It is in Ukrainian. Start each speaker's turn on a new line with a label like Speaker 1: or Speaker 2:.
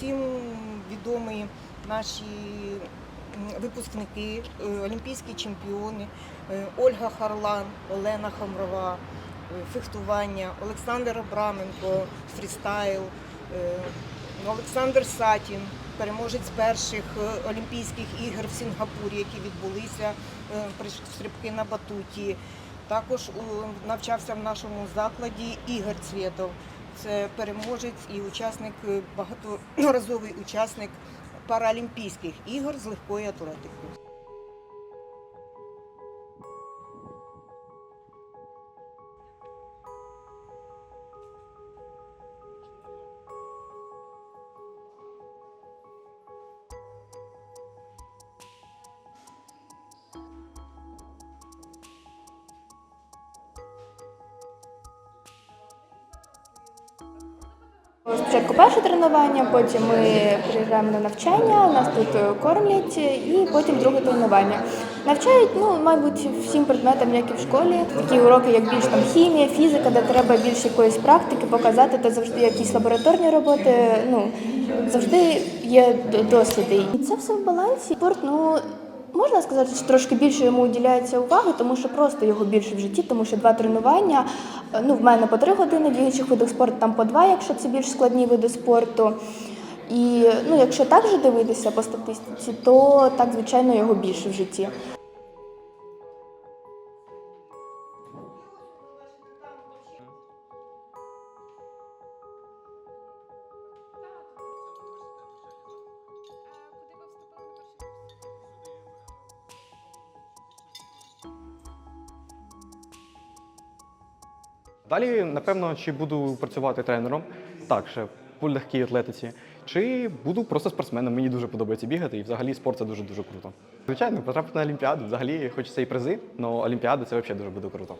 Speaker 1: всім відомі наші випускники, е, олімпійські чемпіони е, Ольга Харлан, Олена Хамрова, е, фехтування, Олександр Абраменко, фрістайл, е, Олександр Сатін, переможець перших Олімпійських ігор в Сінгапурі, які відбулися при стрибки на батуті. Також навчався в нашому закладі Ігор Цвєтов. Це переможець і учасник, е, багаторазовий учасник Паралімпійських ігор з легкої атлетики.
Speaker 2: Спочатку перше тренування, потім ми приїжджаємо на навчання, нас тут е, кормлять, і потім друге тренування. Навчають, ну, мабуть, всім предметам, як і в школі. Такі уроки, як більш там хімія, фізика, де треба більше якоїсь практики показати, то завжди якісь лабораторні роботи. Ну завжди є д- досліди. І це все в балансі. Спорт, ну. Можна сказати, що трошки більше йому уділяється уваги, тому що просто його більше в житті, тому що два тренування. е, Ну, в мене по три години, в інших видах спорту там по два, якщо це більш складні види спорту. І ну, якщо так же дивитися по статистиці, то так, звичайно, його більше в житті.
Speaker 3: Далі, напевно, чи буду працювати тренером, так, ще по легкій атлетиці, чи буду просто спортсменом. Мені дуже подобається бігати, і взагалі спорт це дуже дуже круто. Звичайно, потрапити на Олімпіаду. Взагалі хочеться і призи, але Олімпіада це взагалі дуже буде круто.